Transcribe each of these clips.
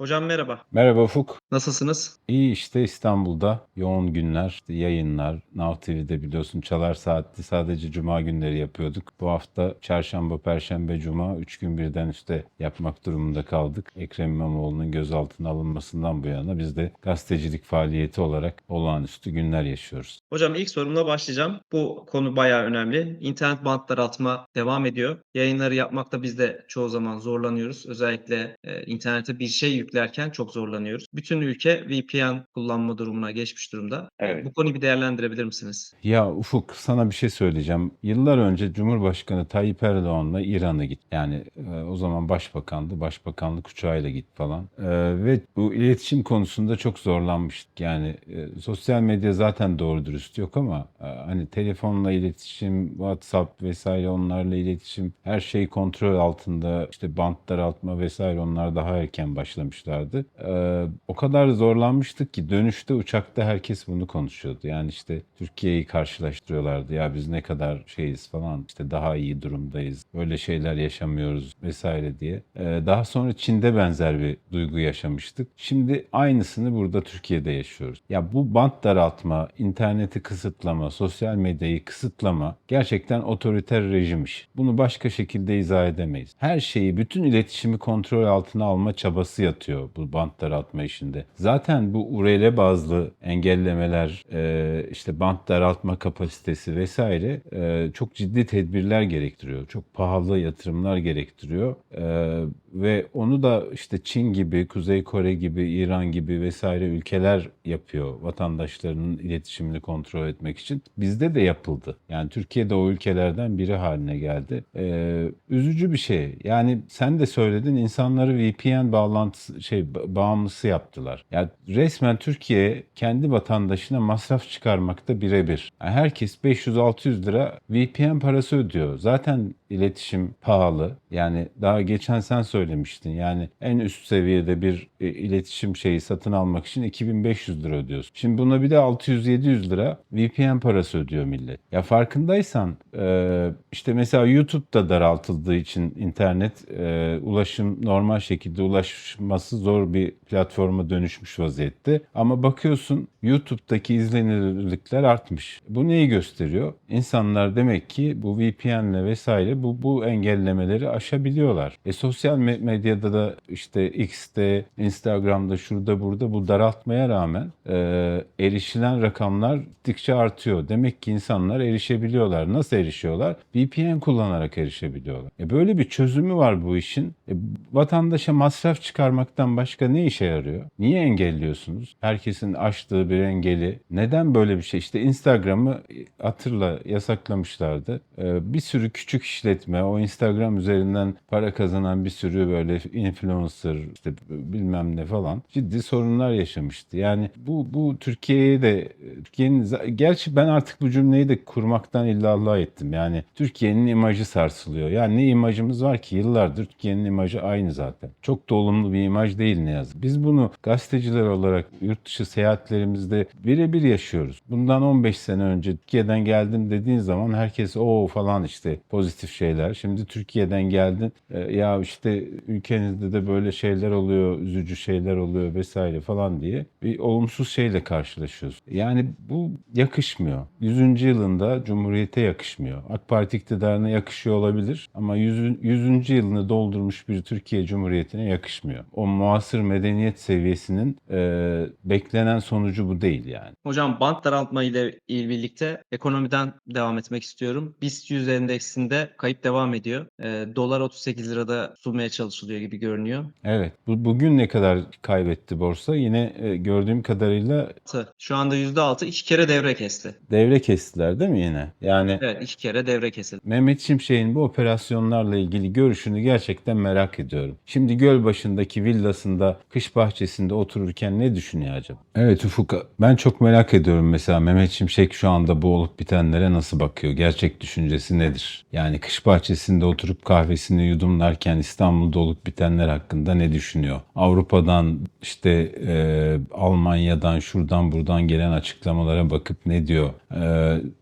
Hocam merhaba. Merhaba Ufuk. Nasılsınız? İyi işte İstanbul'da yoğun günler, işte yayınlar. Now TV'de biliyorsun Çalar Saat'te sadece cuma günleri yapıyorduk. Bu hafta çarşamba, perşembe, cuma 3 gün birden üste yapmak durumunda kaldık. Ekrem İmamoğlu'nun gözaltına alınmasından bu yana biz de gazetecilik faaliyeti olarak olağanüstü günler yaşıyoruz. Hocam ilk sorumla başlayacağım. Bu konu bayağı önemli. İnternet bant daraltma devam ediyor. Yayınları yapmakta biz de çoğu zaman zorlanıyoruz. Özellikle e, internete bir şey yüklerken çok zorlanıyoruz. Bütün ülke VPN kullanma durumuna geçmiş durumda. Evet. Bu konuyu bir değerlendirebilir misiniz? Ya Ufuk sana bir şey söyleyeceğim. Yıllar önce Cumhurbaşkanı Tayyip Erdoğan'la İran'a git. Yani e, o zaman başbakandı. Başbakanlık uçağıyla git falan. E, ve bu iletişim konusunda çok zorlanmıştık. Yani e, sosyal medya zaten doğru dürüst yok ama e, hani telefonla iletişim, WhatsApp vesaire onlarla iletişim her şey kontrol altında. İşte bant daraltma vesaire onlar daha erken başlamışlardı. E, o kadar zorlanmıştık ki dönüşte uçakta herkes bunu konuşuyordu. Yani işte Türkiye'yi karşılaştırıyorlardı. Ya biz ne kadar şeyiz falan işte daha iyi durumdayız. Böyle şeyler yaşamıyoruz vesaire diye. Ee, daha sonra Çin'de benzer bir duygu yaşamıştık. Şimdi aynısını burada Türkiye'de yaşıyoruz. Ya bu bant daraltma, interneti kısıtlama, sosyal medyayı kısıtlama gerçekten otoriter rejimmiş. Bunu başka şekilde izah edemeyiz. Her şeyi, bütün iletişimi kontrol altına alma çabası yatıyor bu bant daraltma işinde. Zaten bu URL bazlı engellemeler, e, işte bant daraltma kapasitesi vesaire e, çok ciddi tedbirler gerektiriyor. Çok pahalı yatırımlar gerektiriyor. E, ve onu da işte Çin gibi, Kuzey Kore gibi, İran gibi vesaire ülkeler yapıyor vatandaşlarının iletişimini kontrol etmek için. Bizde de yapıldı. Yani Türkiye'de o ülkelerden biri haline geldi. E, üzücü bir şey. Yani sen de söyledin insanları VPN bağlantısı şey ba- bağımlısı yaptılar. Yani resmen Türkiye kendi vatandaşına masraf çıkarmakta birebir. Yani herkes 500-600 lira VPN parası ödüyor. Zaten iletişim pahalı. Yani daha geçen sen söylemiştin. Yani en üst seviyede bir e, iletişim şeyi satın almak için 2500 lira ödüyorsun. Şimdi buna bir de 600-700 lira VPN parası ödüyor millet. Ya farkındaysan e, işte mesela YouTube'da daraltıldığı için internet e, ulaşım normal şekilde ulaşması zor bir platforma dönüşmüş vaziyette. Ama bakıyorsun YouTube'daki izlenirlikler artmış. Bu neyi gösteriyor? İnsanlar demek ki bu VPN'le vesaire bu bu engellemeleri aşabiliyorlar. E sosyal me- medyada da işte X'te, Instagram'da, şurada burada bu daraltmaya rağmen e, erişilen rakamlar gittikçe artıyor. Demek ki insanlar erişebiliyorlar. Nasıl erişiyorlar? VPN kullanarak erişebiliyorlar. E böyle bir çözümü var bu işin. E, vatandaşa masraf çıkarmaktan başka ne işe yarıyor? Niye engelliyorsunuz? Herkesin aştığı bir engeli. Neden böyle bir şey? İşte Instagram'ı hatırla yasaklamışlardı. Ee, bir sürü küçük işletme, o Instagram üzerinden para kazanan bir sürü böyle influencer, işte bilmem ne falan ciddi sorunlar yaşamıştı. Yani bu bu Türkiye'ye de Türkiye'nin gerçi ben artık bu cümleyi de kurmaktan illallah ettim. Yani Türkiye'nin imajı sarsılıyor. Yani ne imajımız var ki yıllardır Türkiye'nin imajı aynı zaten. Çok da olumlu bir imaj değil ne yazık. Biz bunu gazeteciler olarak yurt dışı seyahatlerimizde birebir yaşıyoruz. Bundan 15 sene önce Türkiye'den geldim dediğin zaman herkes o falan işte pozitif şeyler. Şimdi Türkiye'den geldin e, ya işte ülkenizde de böyle şeyler oluyor, üzücü şeyler oluyor vesaire falan diye bir olumsuz şeyle karşılaşıyoruz. Yani bu yakışmıyor. 100. yılında Cumhuriyete yakışmıyor. AK Parti iktidarına yakışıyor olabilir ama 100. 100. yılını doldurmuş bir Türkiye Cumhuriyeti'ne yakışmıyor. O muasır medeniyet seviyesinin e, beklenen sonucu bu değil yani. Hocam bant daraltma ile il birlikte ekonomiden devam etmek istiyorum. BIST 100 endeksinde kayıp devam ediyor. E, dolar 38 lirada tutulmaya çalışılıyor gibi görünüyor. Evet. Bu, bugün ne kadar kaybetti borsa? Yine e, gördüğüm kadarıyla Altı. Şu anda %6 iki kere devre kesti. devre kestiler değil mi yine? Yani Evet iki kere devre kesildi. Mehmet Şimşek'in bu operasyonlarla ilgili görüşünü gerçekten merak ediyorum. Şimdi Gölbaşı'ndaki villasında, kış bahçesinde otururken ne düşünüyor acaba? Evet Ufuk, ben çok merak ediyorum mesela Mehmet Şimşek şu anda bu olup bitenlere nasıl bakıyor? Gerçek düşüncesi nedir? Yani bakış bahçesinde oturup kahvesini yudumlarken İstanbul'da olup bitenler hakkında ne düşünüyor? Avrupa'dan işte e, Almanya'dan şuradan buradan gelen açıklamalara bakıp ne diyor? E,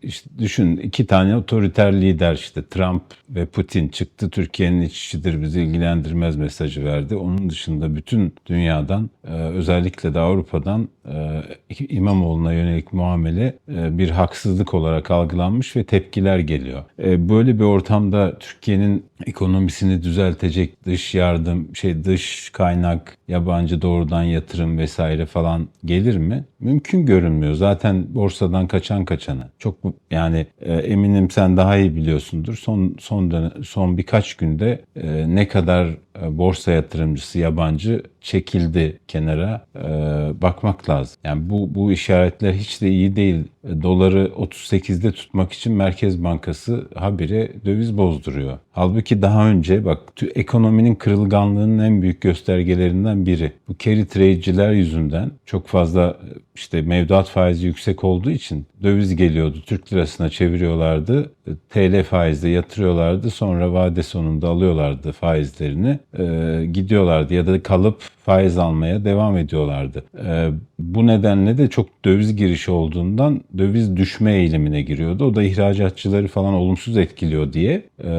işte düşün iki tane otoriter lider işte Trump ve Putin çıktı Türkiye'nin iç işidir bizi ilgilendirmez mesajı verdi. Onun dışında bütün dünyadan e, özellikle de Avrupa'dan e, İmamoğlu'na yönelik muamele e, bir haksızlık olarak algılanmış ve tepkiler geliyor. E, böyle bir ortamda Türkiye'nin ekonomisini düzeltecek dış yardım, şey dış kaynak, yabancı doğrudan yatırım vesaire falan gelir mi? Mümkün görünmüyor. Zaten borsadan kaçan kaçanı. Çok yani e, eminim sen daha iyi biliyorsundur. Son son dönem- son birkaç günde e, ne kadar e, borsa yatırımcısı yabancı çekildi kenara e, bakmak lazım. Yani bu bu işaretler hiç de iyi değil. E, Doları 38'de tutmak için Merkez Bankası habire döviz bozduruyor. Halbuki daha önce bak ekonominin kırılganlığının en büyük göstergelerinden biri. Bu carry trade'ciler yüzünden çok fazla işte mevduat faizi yüksek olduğu için döviz geliyordu. Türk lirasına çeviriyorlardı. e, TL faizle yatırıyorlardı. Sonra vade sonunda alıyorlardı faizlerini. e, gidiyorlardı ya da kalıp faiz almaya devam ediyorlardı. E, bu nedenle de çok döviz girişi olduğundan döviz düşme eğilimine giriyordu. O da ihracatçıları falan olumsuz etkiliyor diye e,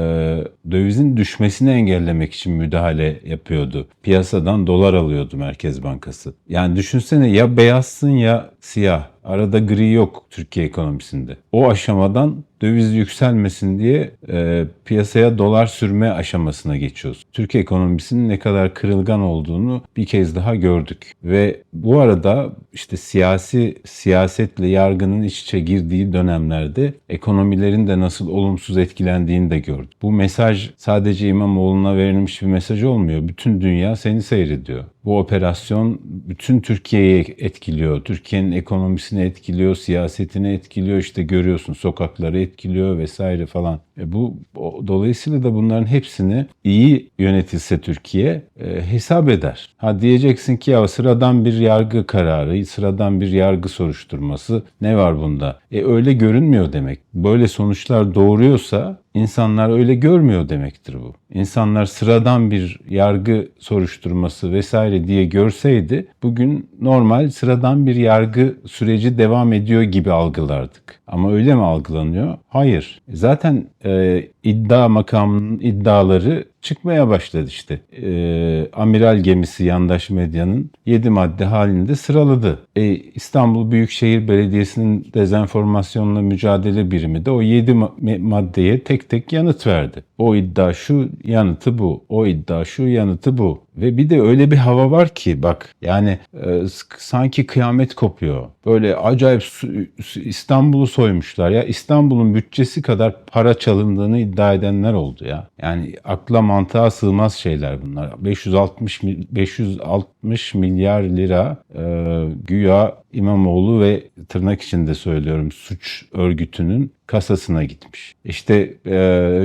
dövizin düşmesini engellemek için müdahale yapıyordu. Piyasadan dolar alıyordu Merkez Bankası. Yani düşünsene ya beyazsın ya siyah. Arada gri yok Türkiye ekonomisinde. O aşamadan döviz yükselmesin diye e, piyasaya dolar sürme aşamasına geçiyoruz. Türkiye ekonomisinin ne kadar kırılgan olduğunu bir kez daha gördük. Ve bu arada işte siyasi siyasetle yargının iç içe girdiği dönemlerde ekonomilerin de nasıl olumsuz etkilendiğini de gördük. Bu mesaj sadece İmamoğlu'na verilmiş bir mesaj olmuyor. Bütün dünya seni seyrediyor. Bu operasyon bütün Türkiye'yi etkiliyor. Türkiye'nin ekonomisini etkiliyor, siyasetini etkiliyor. İşte görüyorsun sokakları etkiliyor vesaire falan. E bu o- dolayısıyla da bunların hepsini iyi yönetilse Türkiye e, hesap eder. Ha diyeceksin ki ya sıradan bir yargı kararı, sıradan bir yargı soruşturması ne var bunda? E öyle görünmüyor demek. Böyle sonuçlar doğuruyorsa İnsanlar öyle görmüyor demektir bu. İnsanlar sıradan bir yargı soruşturması vesaire diye görseydi bugün normal sıradan bir yargı süreci devam ediyor gibi algılardık. Ama öyle mi algılanıyor? Hayır. Zaten e, iddia makamının iddiaları çıkmaya başladı işte. E, amiral gemisi yandaş medyanın 7 madde halinde sıraladı. E, İstanbul Büyükşehir Belediyesi'nin dezenformasyonla mücadele birimi de o 7 ma- maddeye tek tek yanıt verdi. O iddia şu, yanıtı bu. O iddia şu, yanıtı bu. Ve bir de öyle bir hava var ki bak yani e, sanki kıyamet kopuyor. Böyle acayip İstanbul'u soymuşlar ya. İstanbul'un bütçesi kadar para çalındığını iddia edenler oldu ya. Yani akla mantığa sığmaz şeyler bunlar. 560 mil- 560 milyar lira e, güya İmamoğlu ve tırnak içinde söylüyorum suç örgütünün kasasına gitmiş. İşte e,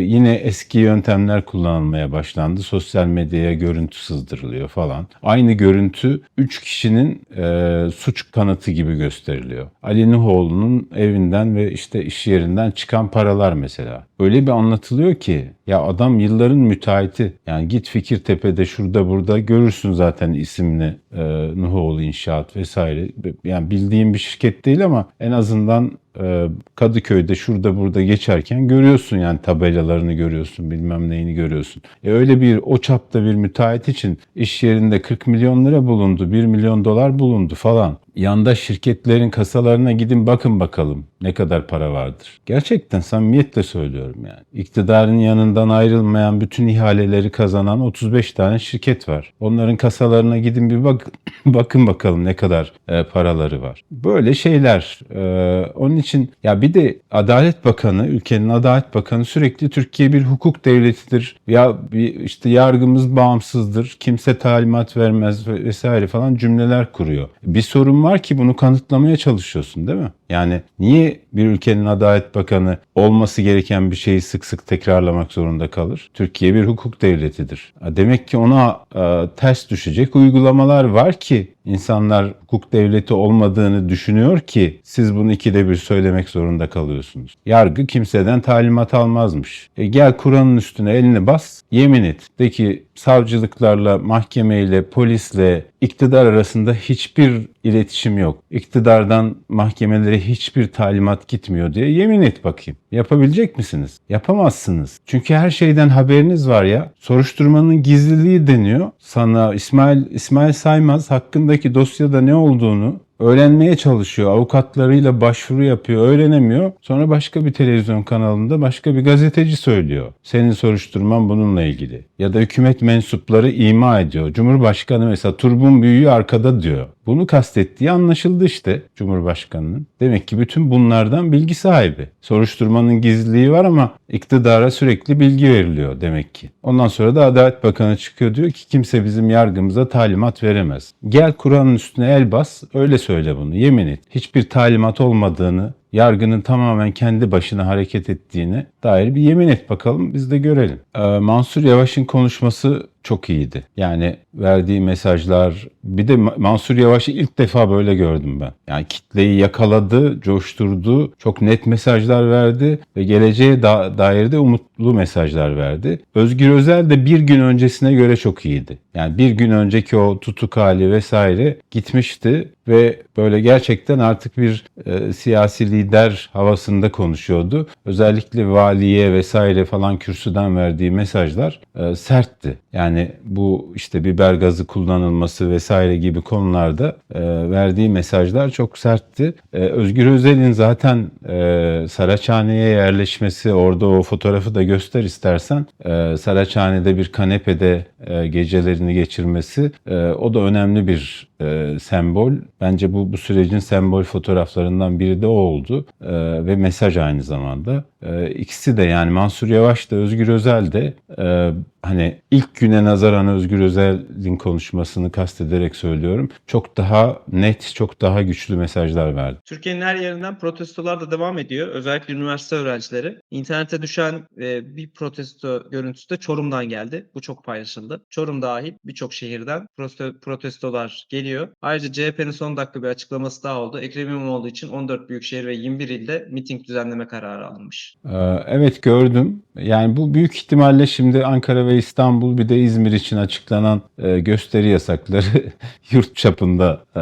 yine eski yöntemler kullanılmaya başlandı. Sosyal medyaya görüntü sızdırılıyor falan. Aynı görüntü 3 kişinin e, suç kanıtı gibi gösteriliyor. Ali Nuhoğlu'nun evinden ve işte iş yerinden çıkan paralar mesela. Öyle bir anlatılıyor ki ya adam yılların müteahhiti. Yani git Fikirtepe'de şurada burada görürsün zaten isimli e, Nuhoğlu İnşaat vesaire. Yani bildiğim bir şirket değil ama en azından e, Kadıköy'de şurada burada geçerken görüyorsun yani tabelalarını görüyorsun bilmem neyini görüyorsun. E öyle bir o çapta bir müteahhit için iş yerinde 40 milyon lira bulundu 1 milyon dolar bulundu falan. Yandaş şirketlerin kasalarına gidin bakın bakalım ne kadar para vardır. Gerçekten samimiyetle söylüyorum yani. İktidarın yanından ayrılmayan bütün ihaleleri kazanan 35 tane şirket var. Onların kasalarına gidin bir bak bakın bakalım ne kadar e, paraları var. Böyle şeyler. E, onun için ya bir de Adalet Bakanı, ülkenin Adalet Bakanı sürekli Türkiye bir hukuk devletidir. Ya işte yargımız bağımsızdır. Kimse talimat vermez ve- vesaire falan cümleler kuruyor. Bir sorun var ki bunu kanıtlamaya çalışıyorsun değil mi? Yani niye bir ülkenin Adalet Bakanı olması gereken bir şeyi sık sık tekrarlamak zorunda kalır? Türkiye bir hukuk devletidir. Demek ki ona e, ters düşecek uygulamalar var ki İnsanlar hukuk devleti olmadığını düşünüyor ki siz bunu ikide bir söylemek zorunda kalıyorsunuz. Yargı kimseden talimat almazmış. E gel Kur'an'ın üstüne elini bas, yemin et. De ki savcılıklarla, mahkemeyle, polisle, iktidar arasında hiçbir iletişim yok. İktidardan mahkemelere hiçbir talimat gitmiyor diye yemin et bakayım. Yapabilecek misiniz? Yapamazsınız. Çünkü her şeyden haberiniz var ya. Soruşturmanın gizliliği deniyor. Sana İsmail İsmail Saymaz hakkındaki dosyada ne olduğunu öğrenmeye çalışıyor. Avukatlarıyla başvuru yapıyor, öğrenemiyor. Sonra başka bir televizyon kanalında başka bir gazeteci söylüyor. Senin soruşturman bununla ilgili. Ya da hükümet mensupları ima ediyor. Cumhurbaşkanı mesela turbun büyüğü arkada diyor. Bunu kastettiği anlaşıldı işte Cumhurbaşkanı'nın. Demek ki bütün bunlardan bilgi sahibi. Soruşturmanın gizliliği var ama iktidara sürekli bilgi veriliyor demek ki. Ondan sonra da Adalet Bakanı çıkıyor diyor ki kimse bizim yargımıza talimat veremez. Gel Kur'an'ın üstüne el bas öyle söyle bunu yemin et. Hiçbir talimat olmadığını yargının tamamen kendi başına hareket ettiğine dair bir yemin et bakalım biz de görelim. Ee, Mansur Yavaş'ın konuşması çok iyiydi. Yani verdiği mesajlar bir de Ma- Mansur Yavaş'ı ilk defa böyle gördüm ben. Yani kitleyi yakaladı, coşturdu, çok net mesajlar verdi ve geleceğe da- dair de umutlu mesajlar verdi. Özgür Özel de bir gün öncesine göre çok iyiydi. Yani bir gün önceki o tutuk hali vesaire gitmişti ve böyle gerçekten artık bir e, siyasi lider havasında konuşuyordu. Özellikle valiye vesaire falan kürsüden verdiği mesajlar e, sertti. Yani bu işte biber gazı kullanılması vesaire gibi konularda e, verdiği mesajlar çok sertti. E, Özgür Özel'in zaten e, Saraçhane'ye yerleşmesi, orada o fotoğrafı da göster istersen. E, Saraçhane'de bir kanepede e, gecelerini geçirmesi e, o da önemli bir e, sembol. Bence bu bu sürecin sembol fotoğraflarından biri de o oldu E, ve mesaj aynı zamanda. E, ikisi de yani Mansur Yavaş da Özgür Özel de e, hani ilk güne nazaran Özgür Özel'in konuşmasını kastederek söylüyorum. Çok daha net, çok daha güçlü mesajlar verdi. Türkiye'nin her yerinden protestolar da devam ediyor. Özellikle üniversite öğrencileri. İnternete düşen e, bir protesto görüntüsü de Çorum'dan geldi. Bu çok paylaşıldı. Çorum dahil birçok şehirden protesto, protestolar geliyor. Ayrıca CHP'nin son dakika bir açıklaması daha oldu. Ekrem İmamoğlu için 14 büyükşehir ve 21 ilde miting düzenleme kararı alınmış. Ee, Evet gördüm. Yani bu büyük ihtimalle şimdi Ankara ve İstanbul bir de İzmir için açıklanan e, gösteri yasakları yurt çapında e,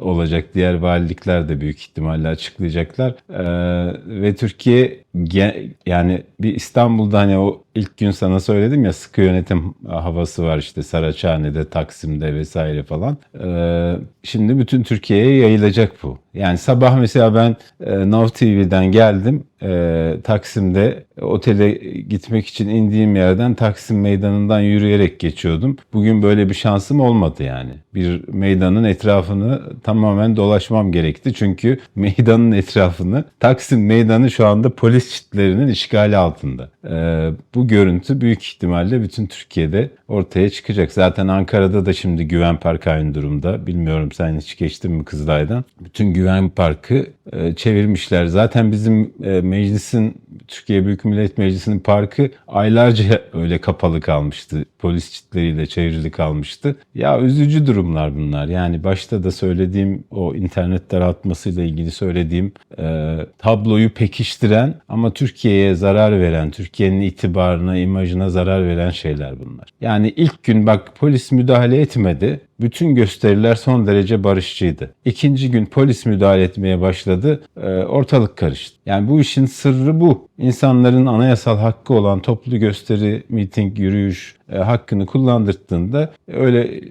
olacak. Diğer valilikler de büyük ihtimalle açıklayacaklar. E, Ve Türkiye yani bir İstanbul'da hani o ilk gün sana söyledim ya sıkı yönetim havası var işte Saraçhane'de, Taksim'de vesaire falan. E, Şimdi bütün Türkiye'ye yayılacak bu. Yani sabah mesela ben e, Now TV'den geldim. E, Taksim'de otele gitmek için indiğim yerden Taksim Meydanı'ndan yürüyerek geçiyordum. Bugün böyle bir şansım olmadı yani. Bir meydanın etrafını tamamen dolaşmam gerekti. Çünkü meydanın etrafını Taksim Meydanı şu anda polis çitlerinin işgali altında. E, bu görüntü büyük ihtimalle bütün Türkiye'de ortaya çıkacak. Zaten Ankara'da da şimdi Güven Parkı aynı durumda. Bilmiyorum sen hiç geçtin mi Kızılay'dan? Bütün Güven Parkı çevirmişler. Zaten bizim e, meclisin Türkiye Büyük Millet Meclisi'nin parkı aylarca öyle kapalı kalmıştı. Polis çitleriyle çevrili kalmıştı. Ya üzücü durumlar bunlar. Yani başta da söylediğim o internet daraltmasıyla ilgili söylediğim e, tabloyu pekiştiren ama Türkiye'ye zarar veren, Türkiye'nin itibarına, imajına zarar veren şeyler bunlar. Yani ilk gün bak polis müdahale etmedi. Bütün gösteriler son derece barışçıydı. İkinci gün polis müdahale etmeye başladı. e, ortalık karıştı. Yani bu işin sırrı bu. İnsanların anayasal hakkı olan toplu gösteri, miting, yürüyüş e, hakkını kullandırdığında öyle e,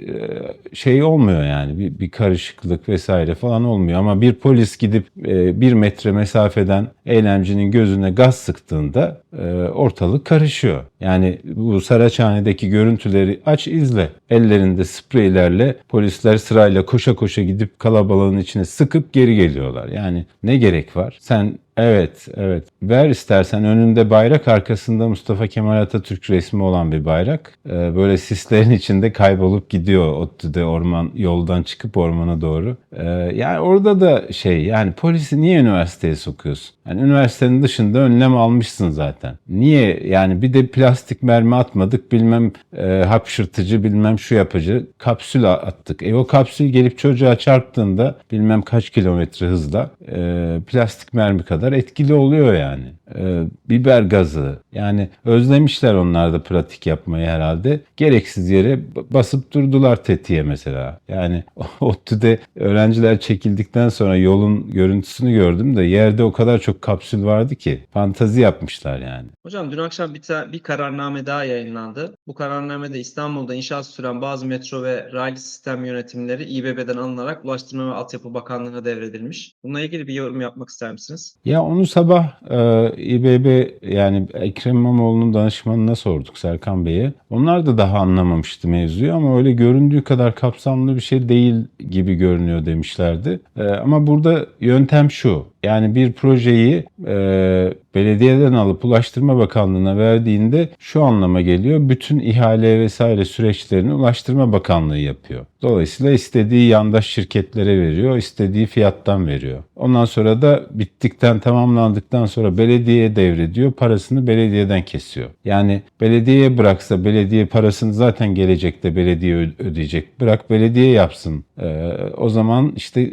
şey olmuyor yani bir, bir karışıklık vesaire falan olmuyor. Ama bir polis gidip e, bir metre mesafeden eylemcinin gözüne gaz sıktığında e, ortalık karışıyor. Yani bu Saraçhane'deki görüntüleri aç izle. Ellerinde spreylerle polisler sırayla koşa koşa gidip kalabalığın içine sıkıp geri geliyorlar. Yani ne gerek var? Sen Evet, evet. Ver istersen önünde bayrak arkasında Mustafa Kemal Atatürk resmi olan bir bayrak. Ee, böyle sislerin içinde kaybolup gidiyor ODTÜ'de orman yoldan çıkıp ormana doğru. Ee, yani orada da şey yani polisi niye üniversiteye sokuyorsun? Yani üniversitenin dışında önlem almışsın zaten. Niye? Yani bir de plastik mermi atmadık bilmem e, hapşırtıcı bilmem şu yapıcı kapsül attık. E o kapsül gelip çocuğa çarptığında bilmem kaç kilometre hızla e, plastik mermi kadar etkili oluyor yani. E, biber gazı yani özlemişler onlar da pratik yapmayı herhalde. Gereksiz yere basıp durdular tetiğe mesela. Yani ODTÜ'de öğrenciler çekildikten sonra yolun görüntüsünü gördüm de yerde o kadar çok kapsül vardı ki fantazi yapmışlar yani. Hocam dün akşam bir, bir kararname daha yayınlandı. Bu kararnamede İstanbul'da inşaat süren bazı metro ve raylı sistem yönetimleri İBB'den alınarak Ulaştırma ve Altyapı Bakanlığı'na devredilmiş. Bununla ilgili bir yorum yapmak ister misiniz? Ya onu sabah e, İBB yani Ekrem İmamoğlu'nun danışmanına sorduk Serkan Bey'e. Onlar da daha anlamamıştı mevzuyu ama öyle göründüğü kadar kapsamlı bir şey değil gibi görünüyor demişlerdi. E, ama burada yöntem şu. Yani bir projeyi e, belediyeden alıp Ulaştırma Bakanlığı'na verdiğinde şu anlama geliyor. Bütün ihale vesaire süreçlerini Ulaştırma Bakanlığı yapıyor. Dolayısıyla istediği yandaş şirketlere veriyor, istediği fiyattan veriyor. Ondan sonra da bittikten, tamamlandıktan sonra belediyeye devrediyor, parasını belediyeden kesiyor. Yani belediyeye bıraksa belediye parasını zaten gelecekte belediye ödeyecek. Bırak belediye yapsın. Ee, o zaman işte e,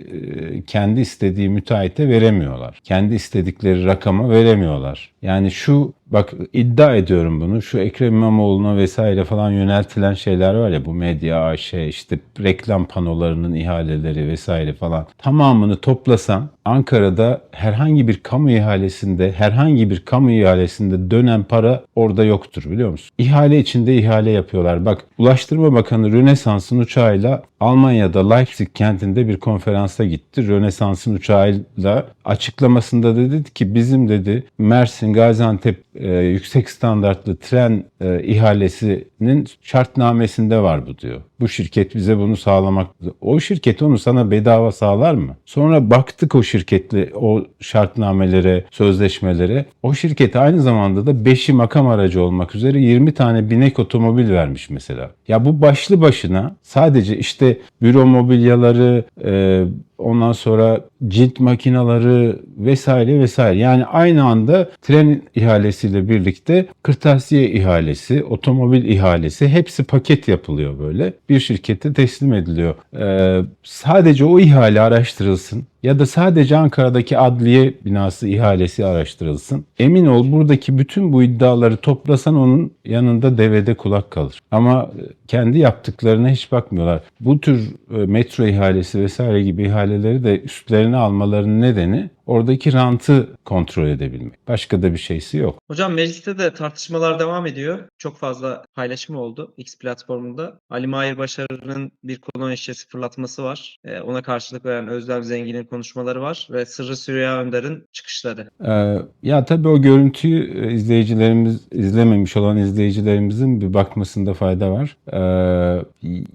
kendi istediği müteahhite veremiyorlar. Kendi istedikleri rakama veremiyorlar. Yani şu bak iddia ediyorum bunu. Şu Ekrem İmamoğlu'na vesaire falan yöneltilen şeyler var ya bu medya AŞ işte reklam panolarının ihaleleri vesaire falan tamamını toplasan Ankara'da herhangi bir kamu ihalesinde herhangi bir kamu ihalesinde dönen para orada yoktur biliyor musun? İhale içinde ihale yapıyorlar. Bak Ulaştırma Bakanı Rönesans'ın uçağıyla Almanya'da Leipzig kentinde bir konferansa gitti. Rönesans'ın uçağıyla açıklamasında da dedi ki bizim dedi Mersin Gaziantep e, yüksek standartlı tren e, ihalesinin şartnamesinde var bu diyor. Bu şirket bize bunu sağlamak. O şirket onu sana bedava sağlar mı? Sonra baktık o şirketle o şartnamelere, sözleşmelere. O şirket aynı zamanda da 5'i makam aracı olmak üzere 20 tane binek otomobil vermiş mesela. Ya bu başlı başına sadece işte büro mobilyaları, e, ondan sonra cilt makinaları vesaire vesaire. Yani aynı anda tren ihalesiyle birlikte kırtasiye ihalesi, otomobil ihalesi hepsi paket yapılıyor böyle. Bir şirkete teslim ediliyor. Ee, sadece o ihale araştırılsın ya da sadece Ankara'daki adliye binası ihalesi araştırılsın. Emin ol buradaki bütün bu iddiaları toplasan onun yanında devede kulak kalır. Ama kendi yaptıklarına hiç bakmıyorlar. Bu tür e, metro ihalesi vesaire gibi ihaleleri de üstlerine almalarının nedeni oradaki rantı kontrol edebilmek. Başka da bir şeysi yok. Hocam mecliste de tartışmalar devam ediyor. Çok fazla paylaşım oldu X platformunda. Ali Mahir Başarı'nın bir kolonya şişesi fırlatması var. Ee, ona karşılık veren Özlem Zengin'in konuşmaları var ve Sırrı Süreyya Önder'in çıkışları. Ee, ya tabii o görüntüyü e, izleyicilerimiz izlememiş olan izleyicilerimizin bir bakmasında fayda var. Ee,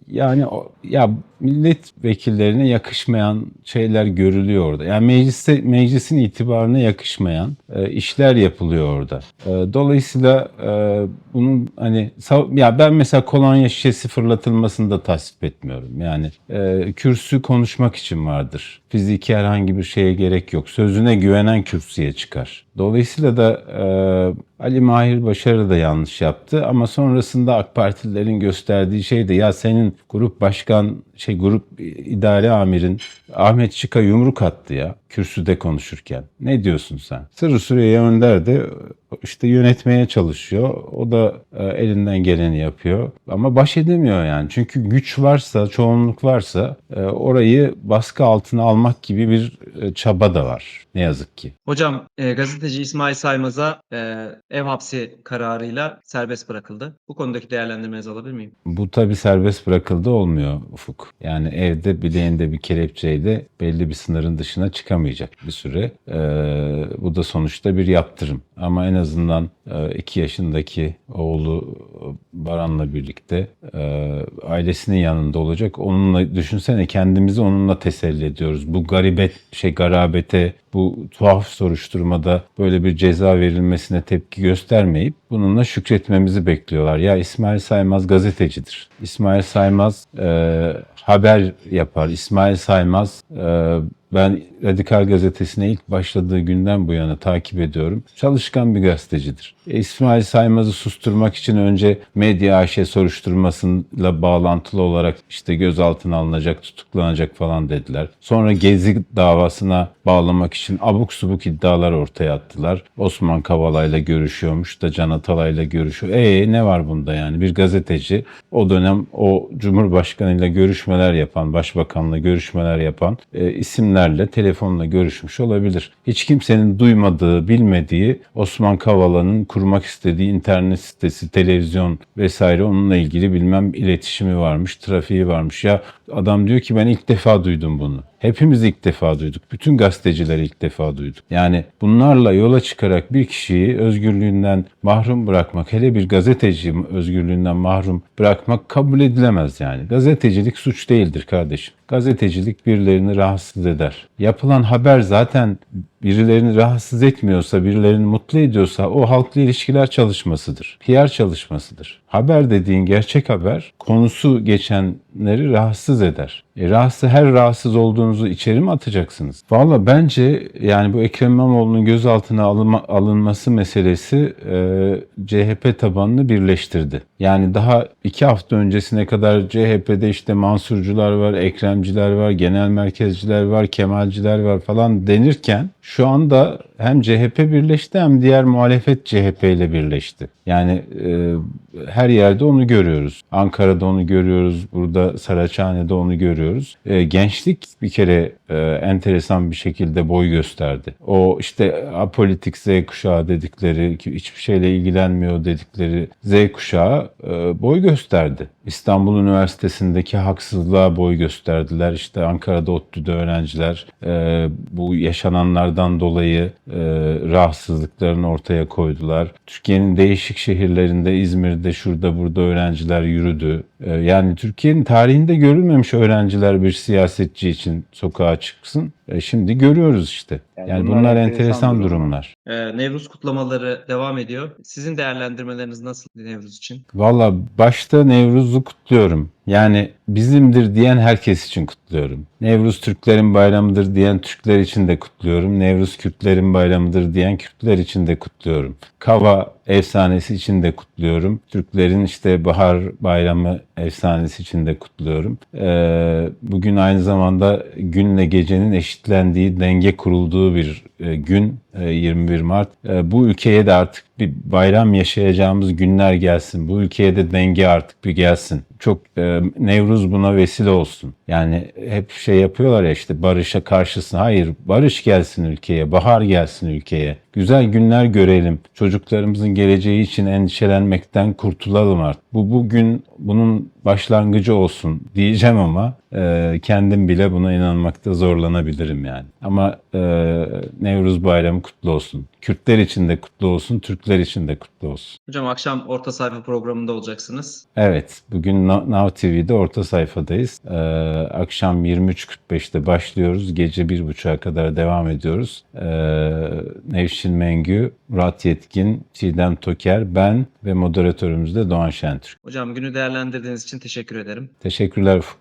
yani ya milletvekillerine yakışmayan şeyler görülüyor orada. Yani mecliste meclisin itibarına yakışmayan e, işler yapılıyor orada. E, dolayısıyla e, bunun hani ya ben mesela kolonya şişesi fırlatılmasını da tasvip etmiyorum. Yani e, kürsü konuşmak için vardır. Fiziki herhangi bir şeye gerek yok. Sözüne güvenen kürsüye çıkar. Dolayısıyla da e, Ali Mahir Başarı da yanlış yaptı ama sonrasında AK Partililerin gösterdiği şey de ya senin grup başkan şey grup idare amirin Ahmet Çık'a yumruk attı ya kürsüde konuşurken. Ne diyorsun sen? Sırrı Süreyya Önder de işte yönetmeye çalışıyor. O da e, elinden geleni yapıyor. Ama baş edemiyor yani. Çünkü güç varsa, çoğunluk varsa e, orayı baskı altına almak gibi bir e, çaba da var. Ne yazık ki. Hocam e, gazeteci İsmail Saymaz'a e, ev hapsi kararıyla serbest bırakıldı. Bu konudaki değerlendirmenizi alabilir miyim? Bu tabi serbest bırakıldı olmuyor Ufuk. Yani evde bileğinde bir kelepçeyle belli bir sınırın dışına çıkamayacak bir süre. Ee, bu da sonuçta bir yaptırım. Ama en azından 2 yaşındaki oğlu Baran'la birlikte e, ailesinin yanında olacak. Onunla düşünsene kendimizi onunla teselli ediyoruz. Bu garibet şey garabete bu tuhaf soruşturmada böyle bir ceza verilmesine tepki göstermeyip bununla şükretmemizi bekliyorlar. Ya İsmail Saymaz gazetecidir. İsmail Saymaz e, haber yapar. İsmail Saymaz e, ben Radikal Gazetesi'ne ilk başladığı günden bu yana takip ediyorum. Çalışkan bir gazetecidir. E, İsmail Saymaz'ı susturmak için önce medya AŞ soruşturmasıyla bağlantılı olarak işte gözaltına alınacak, tutuklanacak falan dediler. Sonra Gezi davasına bağlamak için abuk subuk iddialar ortaya attılar. Osman Kavala'yla görüşüyormuş da Can Atalay'la görüşüyor. E ne var bunda yani? Bir gazeteci o dönem o Cumhurbaşkanıyla görüşmeler yapan, Başbakanla görüşmeler yapan e, isimlerle telefonla görüşmüş olabilir. Hiç kimsenin duymadığı, bilmediği Osman Kavala'nın kurmak istediği internet sitesi, televizyon vesaire onunla ilgili bilmem iletişimi varmış, trafiği varmış. Ya adam diyor ki ben ilk defa duydum bunu. Hepimiz ilk defa duyduk. Bütün gazeteciler ilk defa duyduk. Yani bunlarla yola çıkarak bir kişiyi özgürlüğünden mahrum bırakmak, hele bir gazeteci özgürlüğünden mahrum bırakmak kabul edilemez yani. Gazetecilik suç değildir kardeşim. Gazetecilik birilerini rahatsız eder. Yapılan haber zaten birilerini rahatsız etmiyorsa, birilerini mutlu ediyorsa o halkla ilişkiler çalışmasıdır. PR çalışmasıdır. Haber dediğin gerçek haber konusu geçenleri rahatsız eder. E, rahatsız her rahatsız olduğunuzu içeri mi atacaksınız? Valla bence yani bu Ekrem İmamoğlu'nun gözaltına alınma, alınması meselesi e, CHP tabanını birleştirdi. Yani daha iki hafta öncesine kadar CHP'de işte Mansurcular var, Ekremciler var, genel merkezciler var, Kemalciler var falan denirken şu anda hem CHP birleşti hem diğer muhalefet CHP ile birleşti. Yani e, her yerde onu görüyoruz. Ankara'da onu görüyoruz, burada Saraçhane'de onu görüyoruz. E, gençlik bir kere e, enteresan bir şekilde boy gösterdi. O işte apolitik Z kuşağı dedikleri, hiçbir şeyle ilgilenmiyor dedikleri Z kuşağı e, boy gösterdi. İstanbul Üniversitesi'ndeki haksızlığa boy gösterdiler. İşte Ankara'da ODTÜ'de öğrenciler e, bu yaşananlardan dolayı e, rahatsızlıklarını ortaya koydular. Türkiye'nin değişik şehirlerinde, İzmir'de, şurada burada öğrenciler yürüdü. E, yani Türkiye'nin tarihinde görülmemiş öğrenciler bir siyasetçi için sokağa çıksın. E, şimdi görüyoruz işte. Yani, Yani bunlar, bunlar enteresan, enteresan durumlar. Ee, Nevruz kutlamaları devam ediyor. Sizin değerlendirmeleriniz nasıl Nevruz için? Valla başta Nevruz'u kutluyorum. Yani bizimdir diyen herkes için kutluyorum. Nevruz Türklerin bayramıdır diyen Türkler için de kutluyorum. Nevruz Kürtlerin bayramıdır diyen Kürtler için de kutluyorum. Kava efsanesi için de kutluyorum. Türklerin işte bahar bayramı efsanesi için de kutluyorum. Ee, bugün aynı zamanda günle gecenin eşitlendiği, denge kurulduğu bir e, gün 21 Mart. E, bu ülkeye de artık bir bayram yaşayacağımız günler gelsin. Bu ülkeye de denge artık bir gelsin. Çok e, Nevruz buna vesile olsun. Yani hep şey yapıyorlar ya işte barışa karşısın. Hayır barış gelsin ülkeye, bahar gelsin ülkeye. Güzel günler görelim. Çocuklarımızın geleceği için endişelenmekten kurtulalım artık. Bu bugün bunun başlangıcı olsun diyeceğim ama e, kendim bile buna inanmakta zorlanabilirim yani. Ama e, Nevruz Bayramı kutlu olsun. Kürtler için de kutlu olsun, Türkler için de kutlu olsun. Hocam akşam orta sayfa programında olacaksınız. Evet, bugün No- Now TV'de orta sayfadayız. Ee, akşam 23.45'te başlıyoruz. Gece 1.30'a kadar devam ediyoruz. Ee, Nevşin Mengü, Murat Yetkin, Çiğdem Toker, ben ve moderatörümüz de Doğan Şentürk. Hocam günü değerlendirdiğiniz için teşekkür ederim. Teşekkürler Ufuk.